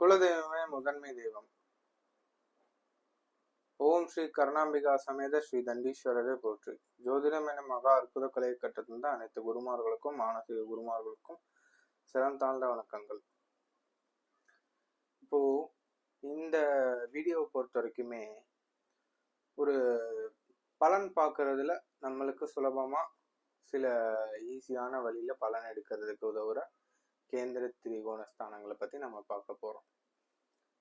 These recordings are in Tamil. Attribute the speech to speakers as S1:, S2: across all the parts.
S1: குலதெய்வமே முதன்மை தெய்வம். ஓம் ஸ்ரீ கருணாம்பிகா சமேத ஸ்ரீ தண்டீஸ்வரரே போற்றி. ஜோதிடம் என மகா அற்புத கலையை கற்றுத்தந்த அனைத்து குருமார்களுக்கும் மானசீக குருமார்களுக்கும் சிறம் தாழ்ந்த வணக்கங்கள். இப்போ இந்த வீடியோவை பொறுத்த வரைக்குமே ஒரு பலன் பார்க்கறதுல நம்மளுக்கு சுலபமா சில ஈஸியான வழியில பலன் எடுக்கிறதுக்கு உதவுற கேந்திர திரிகோண ஸ்தானங்களை பத்தி நம்ம பார்க்க போறோம்.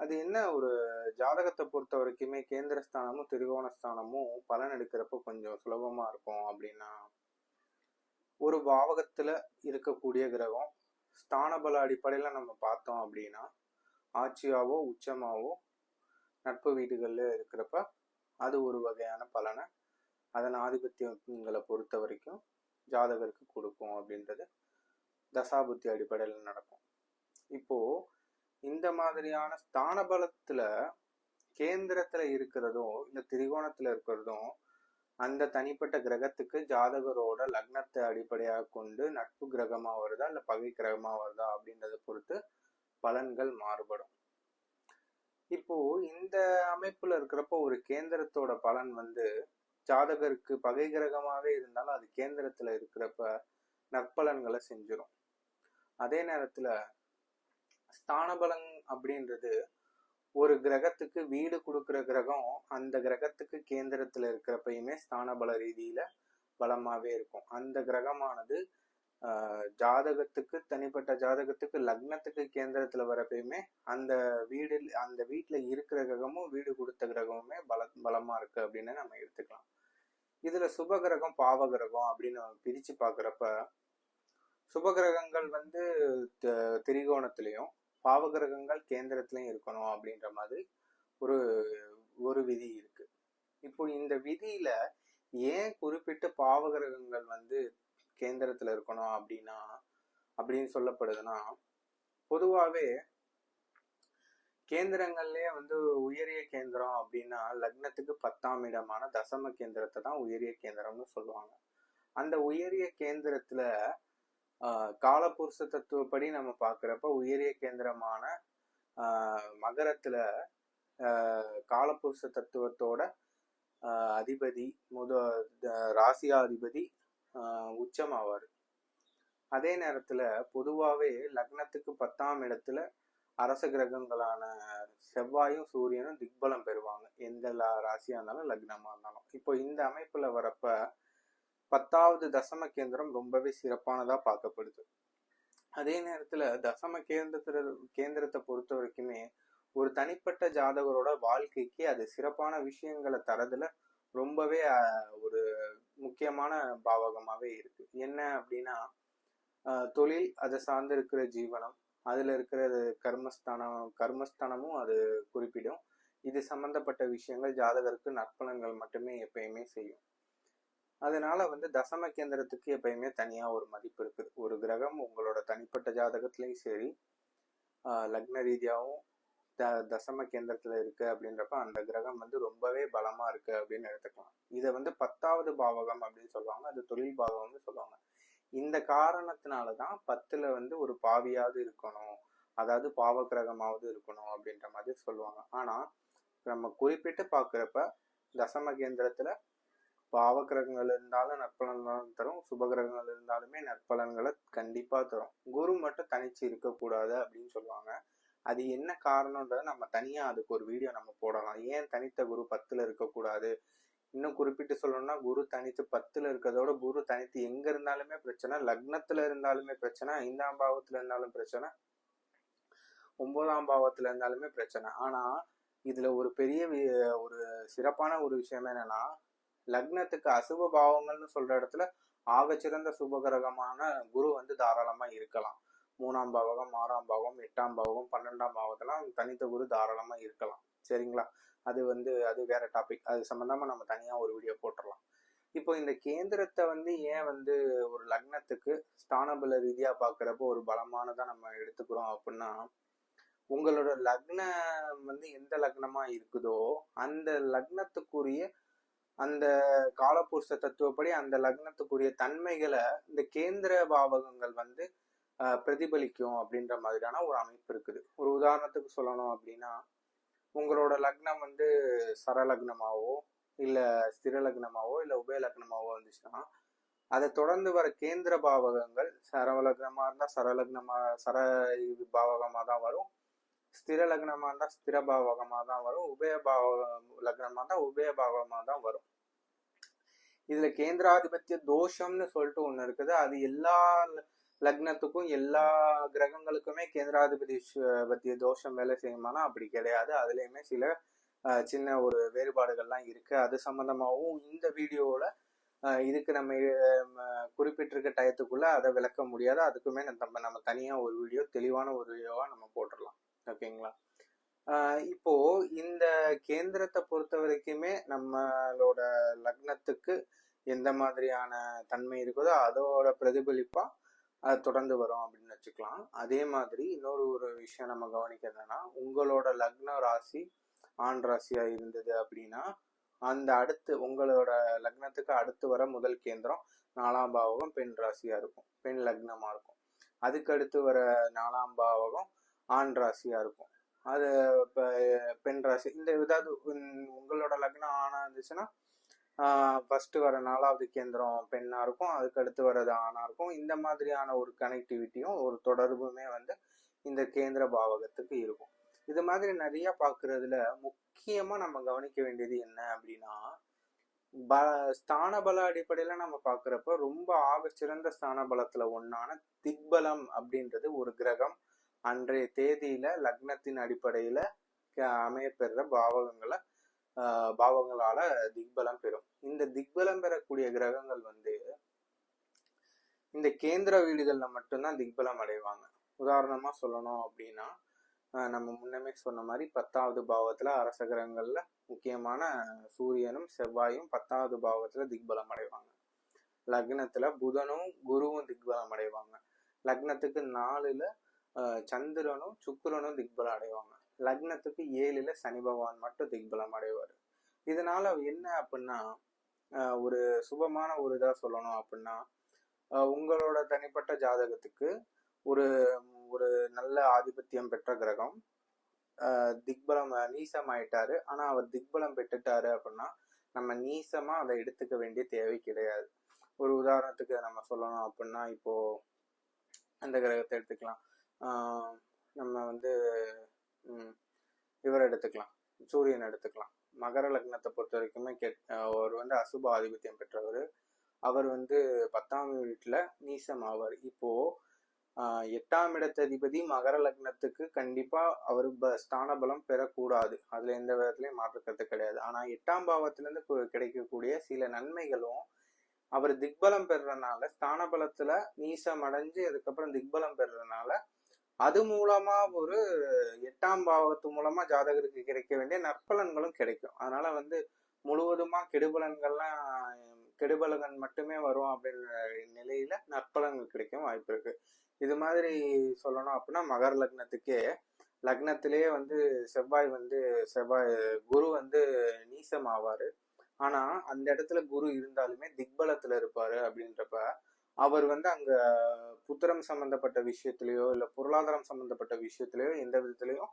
S1: அது என்ன ஒரு ஜாதகத்தை பொறுத்த வரைக்குமே கேந்திர ஸ்தானமும் திரிகோண ஸ்தானமும் பலன் எடுக்கிறப்ப கொஞ்சம் சுலபமா இருக்கும் அப்படின்னா ஒரு பாவகத்துல இருக்கக்கூடிய கிரகம் ஸ்தானபல அடிப்படையில் அடிப்படையில நம்ம பார்த்தோம் அப்படின்னா ஆட்சியாவோ உச்சமாவோ நட்பு வீடுகளில் இருக்கிறப்ப அது ஒரு வகையான பலனை அதன் ஆதிபத்தியங்களை பொறுத்த வரைக்கும் ஜாதகருக்கு கொடுக்கும் அப்படின்னு தசாபுத்தி அடிப்படையில் நடக்கும். இப்போ இந்த மாதிரியான ஸ்தான பலத்துல கேந்திரத்துல இருக்கிறதும் இல்ல திரிகோணத்துல இருக்கிறதும் அந்த தனிப்பட்ட கிரகத்துக்கு ஜாதகரோட லக்னத்தை அடிப்படையாக கொண்டு நட்பு கிரகமா வருதா இல்ல பகை கிரகமா வருதா அப்படின்றத பொறுத்து பலன்கள் மாறுபடும். இப்போ இந்த அமைப்புல இருக்கிறப்போ ஒரு கேந்திரத்தோட பலன் வந்து ஜாதகருக்கு பகை கிரகமாவே இருந்தாலும் அது கேந்திரத்துல இருக்கிறப்ப நற்பலன்களை செஞ்சிடும் அதே நேரத்துல ஸ்தானபலம் அப்படின்றது ஒரு கிரகத்துக்கு வீடு கொடுக்கிற கிரகம் அந்த கிரகத்துக்கு கேந்திரத்துல இருக்கிறப்பயுமே ஸ்தானபல ரீதியில பலமாவே இருக்கும். அந்த கிரகமானது ஆஹ் ஜாதகத்துக்கு தனிப்பட்ட ஜாதகத்துக்கு லக்னத்துக்கு கேந்திரத்துல வரப்பயுமே அந்த வீடு அந்த வீட்டுல இருக்கிற கிரகமும் வீடு கொடுத்த கிரகமுமே பல பலமா இருக்கு அப்படின்னு நம்ம எடுத்துக்கலாம். இதுல சுப கிரகம் பாவ கிரகம் அப்படின்னு நம்ம பிரிச்சு பாக்குறப்ப சுபகிரகங்கள் வந்து த- திரிகோணத்திலையும் பாவகிரகங்கள் கேந்திரத்திலையும் இருக்கணும் அப்படின்ற மாதிரி ஒரு ஒரு விதி இருக்கு. இப்போ இந்த விதியில ஏன் குறிப்பிட்டு பாவகிரகங்கள் வந்து கேந்திரத்துல இருக்கணும் அப்படின்னா அப்படின்னு சொல்லப்படுதுன்னா பொதுவாகவே கேந்திரங்கள்லயே வந்து உயரிய கேந்திரம் அப்படின்னா லக்னத்துக்கு பத்தாம் இடமான தசம கேந்திரத்தை தான் உயரிய கேந்திரம்னு சொல்லுவாங்க. அந்த உயரிய கேந்திரத்துல காலபுருஷ தத்துவப்படி நம்ம பார்க்குறப்ப உயரிய கேந்திரமான ஆஹ் மகரத்துல ஆஹ் காலபுருஷ தத்துவத்தோட ஆஹ் அதிபதி முத ராசியாதிபதி உச்சம் உச்சமாவார் அதே நேரத்துல பொதுவாவே லக்னத்துக்கு பத்தாம் இடத்துல அரச கிரகங்களான செவ்வாயும் சூரியனும் திக்பலம் பெறுவாங்க. எந்த ராசியாக ராசியா இருந்தாலும் லக்னமாக இருந்தாலும். இப்போ இந்த அமைப்புல வரப்ப பத்தாவது தசம கேந்திரம் ரொம்பவே சிறப்பானதா பார்க்கப்படுது. அதே நேரத்துல தசம கேந்திரத்தில் கேந்திரத்தை பொறுத்த வரைக்குமே ஒரு தனிப்பட்ட ஜாதகரோட வாழ்க்கைக்கு அது சிறப்பான விஷயங்களை தரதுல ரொம்பவே ஒரு முக்கியமான பாவகமாகவே இருக்கு. என்ன அப்படின்னா தொழில் அதை சார்ந்து இருக்கிற ஜீவனம் அதுல இருக்கிற கர்மஸ்தானம் கர்மஸ்தானமும் அது குறிப்பிடும். இது சம்பந்தப்பட்ட விஷயங்கள் ஜாதகருக்கு நற்பலன்கள் மட்டுமே எப்பயுமே செய்யும். அதனால வந்து தசம கேந்திரத்துக்கு எப்பயுமே தனியா ஒரு மதிப்பு இருக்குது. ஒரு கிரகம் உங்களோட தனிப்பட்ட ஜாதகத்திலையும் சரி லக்ன ரீதியாகவும் த தசம கேந்திரத்தில் இருக்கு அப்படின்றப்ப அந்த கிரகம் வந்து ரொம்பவே பலமா இருக்கு அப்படின்னு எடுத்துக்கலாம். இதை வந்து பத்தாவது பாவகம் அப்படின்னு சொல்லுவாங்க. அது தொழில் பாவகம்னு சொல்லுவாங்க. இந்த காரணத்தினாலதான் பத்துல வந்து ஒரு பாவியாவது இருக்கணும். அதாவது பாவ கிரகமாவது இருக்கணும் அப்படின்ற மாதிரி சொல்லுவாங்க. ஆனா நம்ம குறிப்பிட்டு பாக்குறப்ப தசம கேந்திரத்துல பாவ கிரகங்கள் இருந்தாலும் நற்பலன்கள் தரும். சுப கிரகங்கள் இருந்தாலுமே நற்பலன்களை கண்டிப்பா தரும். குரு மட்டும் தனிச்சு இருக்கக்கூடாது அப்படின்னு சொல்லுவாங்க. அது என்ன காரணம்ன்றத நம்ம தனியா அதுக்கு ஒரு வீடியோ நம்ம போடலாம். ஏன் தனித்த குரு பத்துல இருக்கக்கூடாது? இன்னும் குறிப்பிட்டு சொல்லணும்னா குரு தனித்து பத்துல இருக்கிறதோட குரு தனித்து எங்க இருந்தாலுமே பிரச்சனை லக்னத்துல இருந்தாலுமே பிரச்சனை ஐந்தாம் பாவத்துல இருந்தாலும் பிரச்சனை ஒன்பதாம் பாவத்துல இருந்தாலுமே பிரச்சனை. ஆனா இதுல ஒரு பெரிய வி- ஒரு சிறப்பான ஒரு விஷயம் என்னன்னா லக்னத்துக்கு அசுப பாவங்கள்னு சொல்ற இடத்துல ஆகச்சிறந்த சுபகிரகமான குரு வந்து தாராளமா இருக்கலாம். மூணாம் பாவகம் ஆறாம் பாவகம் எட்டாம் பாவகம் பன்னெண்டாம் பாவத்தெல்லாம் தனித்த குரு தாராளமா இருக்கலாம். சரிங்களா? அது வந்து அது வேற டாபிக் அது சம்பந்தமா நம்ம தனியா ஒரு வீடியோ போட்டுடலாம் இப்போ இந்த கேந்திரத்தை வந்து ஏன் வந்து ஒரு லக்னத்துக்கு ஸ்தானபல ரீதியா பாக்குறப்போ ஒரு பலமானதா நம்ம எடுத்துக்கிறோம் அப்படின்னா உங்களோட லக்னம் வந்து எந்த லக்னமா இருக்குதோ அந்த லக்னத்துக்குரிய அந்த காலபுருஷ தத்துவப்படி அந்த லக்னத்துக்குரிய தன்மைகளை இந்த கேந்திர பாவகங்கள் வந்து பிரதிபலிக்கும் அப்படின்ற மாதிரியான ஒரு அமைப்பு இருக்குது. ஒரு உதாரணத்துக்கு சொல்லணும் அப்படின்னா உங்களோட லக்னம் வந்து சரலக்னமாவோ இல்லை ஸ்திர லக்னமாவோ இல்ல உபய லக்னமாவோ வந்துச்சுன்னா அதை தொடர்ந்து வர கேந்திர பாவகங்கள் சரவலக்னமாக இருந்தால் சரலக்னமாக சர பாவகமாக தான் வரும். ஸ்திர லக்னமா இருந்தா ஸ்திர பாவகமா தான் வரும். உபய பாவ லக்னமா இருந்தா உபய பாவகமா தான் வரும். இதுல கேந்திராதிபத்திய தோஷம்னு சொல்லிட்டு ஒண்ணு இருக்குது. அது எல்லா லக்னத்துக்கும் எல்லா கிரகங்களுக்குமே கேந்திராதிபதி பத்திய தோஷம் வேலை செய்யுமானா அப்படி கிடையாது. அதுலயுமே சில சின்ன ஒரு வேறுபாடுகள்லாம் இருக்கு. அது சம்பந்தமாகவும் இந்த வீடியோவில் இதுக்கு நம்ம குறிப்பிட்டிருக்க டயத்துக்குள்ள அதை விளக்க முடியாது. அதுக்குமே நம்ம நம்ம தனியாக ஒரு வீடியோ தெளிவான ஒரு வீடியோவாக நம்ம போட்டுடலாம் ஓகேங்களா இப்போ இந்த கேந்திரத்தை பொறுத்த வரைக்குமே நம்மளோட லக்னத்துக்கு எந்த மாதிரியான தன்மை இருக்குதோ அதோட பிரதிபலிப்பா அது தொடர்ந்து வரும் அப்படின்னு வச்சுக்கலாம். அதே மாதிரி இன்னொரு ஒரு விஷயம் நம்ம கவனிக்கிறதுனா உங்களோட லக்ன ராசி ஆண் ராசியா இருந்தது அப்படின்னா அந்த அடுத்து உங்களோட லக்னத்துக்கு அடுத்து வர முதல் கேந்திரம் நாலாம் பாவகம் பெண் ராசியா இருக்கும். பெண் லக்னமா இருக்கும். அதுக்கு அடுத்து வர நாலாம் பாவகம் ஆண் ராசியா இருக்கும். அது இப்போ பெண் ராசி. இந்த ஏதாவது உங்களோட லக்னம் ஆணா இருந்துச்சுன்னா ஃபர்ஸ்ட் வர நாலாவது கேந்திரம் பெண்ணா இருக்கும். அதுக்கு அடுத்து வர்றது ஆணா இருக்கும். இந்த மாதிரியான ஒரு கனெக்டிவிட்டியும் ஒரு தொடர்புமே வந்து இந்த கேந்திர பாவகத்துக்கு இருக்கும். இது மாதிரி நிறைய பார்க்குறதுல முக்கியமா நம்ம கவனிக்க வேண்டியது என்ன அப்படின்னா ப ஸ்தான பல அடிப்படையில நம்ம பார்க்குறப்ப ரொம்ப ஆக சிறந்த ஸ்தான பலத்துல ஒன்னான திக்பலம் அப்படின்றது ஒரு கிரகம். அன்றைய தேதியில லக்னத்தின் அடிப்படையில க- அமையப்பெறுற பாவகங்களை பாவங்களால திக்பலம் பெறும். இந்த திக்பலம் பெறக்கூடிய கிரகங்கள் வந்து இந்த கேந்திர வீடுகள்ல மட்டும்தான் திக்பலம் அடைவாங்க. உதாரணமா சொல்லணும் அப்படின்னா நம்ம முன்னமே சொன்ன மாதிரி பத்தாவது பாவத்துல அரச கிரகங்கள்ல முக்கியமான சூரியனும் செவ்வாயும் பத்தாவது பாவத்துல திக்பலம் அடைவாங்க. லக்னத்துல புதனும் குருவும் திக்பலம் அடைவாங்க. லக்னத்துக்கு நாலுல சந்திரனும் சுக்கரனும் திக்பலம் அடைவாங்க. லக்னத்துக்கு ஏழுல சனி பகவான் மட்டும் திக்பலம் அடைவார். இதனால என்ன அப்படின்னா ஒரு சுபமான ஒரு இதாக சொல்லணும் அப்படின்னா உங்களோட தனிப்பட்ட ஜாதகத்துக்கு ஒரு ஒரு நல்ல ஆதிபத்தியம் பெற்ற கிரகம் திக்பலம் நீசம் ஆயிட்டாரு ஆனா அவர் திக்பலம் பெற்றுட்டாரு அப்படின்னா நம்ம நீசமா அதை எடுத்துக்க வேண்டிய தேவை கிடையாது. ஒரு உதாரணத்துக்கு நம்ம சொல்லணும் அப்படின்னா இப்போ அந்த கிரகத்தை எடுத்துக்கலாம். நம்ம வந்து இவர் எடுத்துக்கலாம். சூரியன் எடுத்துக்கலாம். மகர லக்னத்தை பொறுத்த வரைக்குமே கெட் அவர் வந்து அசுப ஆதிபத்தியம் பெற்றவர். அவர் வந்து பத்தாம் வீட்டில் நீசம் ஆவார். இப்போ எட்டாம் இடத்ததிபதி மகர லக்னத்துக்கு கண்டிப்பா அவர் ப- ஸ்தான பலம் பெறக்கூடாது. அதுல எந்த விதத்துலயும் மாற்றுக்கிறது கிடையாது. ஆனா எட்டாம் பாவத்திலேருந்து கிடைக்கக்கூடிய சில நன்மைகளும் அவர் திக்பலம் பெறறனால ஸ்தான பலத்துல நீசம் அடைஞ்சு அதுக்கப்புறம் திக்பலம் பெறறனால அது மூலமா ஒரு எட்டாம் பாவத்து மூலமா ஜாதகருக்கு கிடைக்க வேண்டிய நற்பலன்களும் கிடைக்கும். அதனால வந்து முழுவதுமா கெடுபலன்கள்லாம் கெடுபலன்கள் மட்டுமே வரும் அப்படின்ற நிலையில நற்பலன்கள் கிடைக்கும் வாய்ப்பு இருக்கு. இது மாதிரி சொல்லணும் அப்படின்னா மகர லக்னத்துக்கே லக்னத்திலேயே வந்து செவ்வாய் வந்து செவ்வாய் குரு வந்து நீசம் ஆவாரு ஆனா அந்த இடத்துல குரு இருந்தாலுமே திக்பலத்துல இருப்பாரு அப்படின்றப்ப அவர் வந்து அங்க புத்திரம் சம்பந்தப்பட்ட விஷயத்திலயோ இல்ல பொருளாதாரம் சம்பந்தப்பட்ட விஷயத்திலயோ எந்த விதத்திலயும்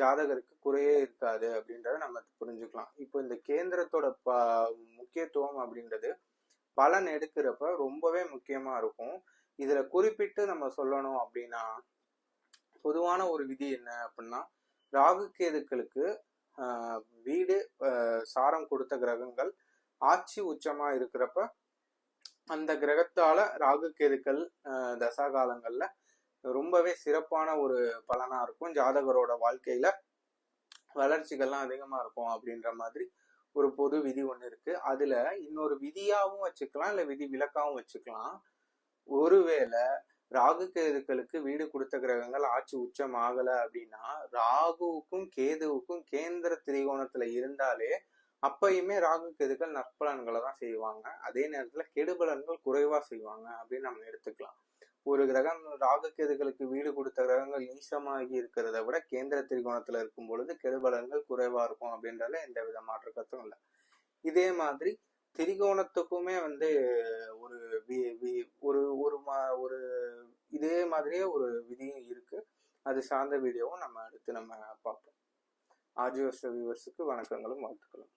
S1: ஜாதகருக்கு குறையே இருக்காது அப்படின்றத நம்ம புரிஞ்சுக்கலாம். இப்போ இந்த கேந்திரத்தோட ப முக்கியத்துவம் அப்படின்றது பலன் எடுக்கிறப்ப ரொம்பவே முக்கியமா இருக்கும். இதுல குறிப்பிட்டு நம்ம சொல்லணும் அப்படின்னா பொதுவான ஒரு விதி என்ன அப்படின்னா ராகு கேதுக்களுக்கு வீடு சாரம் கொடுத்த கிரகங்கள் ஆட்சி உச்சமா இருக்கிறப்ப அந்த கிரகத்தால ராகு கேதுக்கள் தசா காலங்கள்ல ரொம்பவே சிறப்பான ஒரு பலனா இருக்கும். ஜாதகரோட வாழ்க்கையில வளர்ச்சிகள்லாம் அதிகமா இருக்கும் அப்படின்ற மாதிரி ஒரு பொது விதி ஒன்று இருக்கு. அதுல இன்னொரு விதியாவும் வச்சுக்கலாம் இல்ல விதி விளக்காகவும் வச்சுக்கலாம். ஒருவேளை ராகு கேதுக்களுக்கு வீடு கொடுத்த கிரகங்கள் ஆட்சி உச்சம் ஆகல அப்படின்னா ராகுவுக்கும் கேதுவுக்கும் கேந்திர திரிகோணத்துல இருந்தாலே அப்பயுமே ராகு கேதுக்கள் நற்பலன்களை தான் செய்வாங்க. அதே நேரத்துல கெடுபலன்கள் குறைவா செய்வாங்க அப்படின்னு நம்ம எடுத்துக்கலாம். ஒரு கிரகம் ராகு கெதுகளுக்கு வீடு கொடுத்த கிரகங்கள் நீசமாகி இருக்கிறத விட கேந்திர திரிகோணத்துல இருக்கும் பொழுது கெடுபலன்கள் குறைவா இருக்கும் அப்படின்றதுல எந்த வித மாற்று கருத்தும் இல்லை. இதே மாதிரி திரிகோணத்துக்குமே வந்து ஒரு வி- வி- ஒரு ஒரு மா- ஒரு இதே மாதிரியே ஒரு விதியும் இருக்கு. அது சார்ந்த வீடியோவும் நம்ம அடுத்து நம்ம பார்ப்போம். ஆர்ஜிஎஸ் வியூவர்ஸுக்கு வணக்கங்களும் வாழ்த்துக்களும்.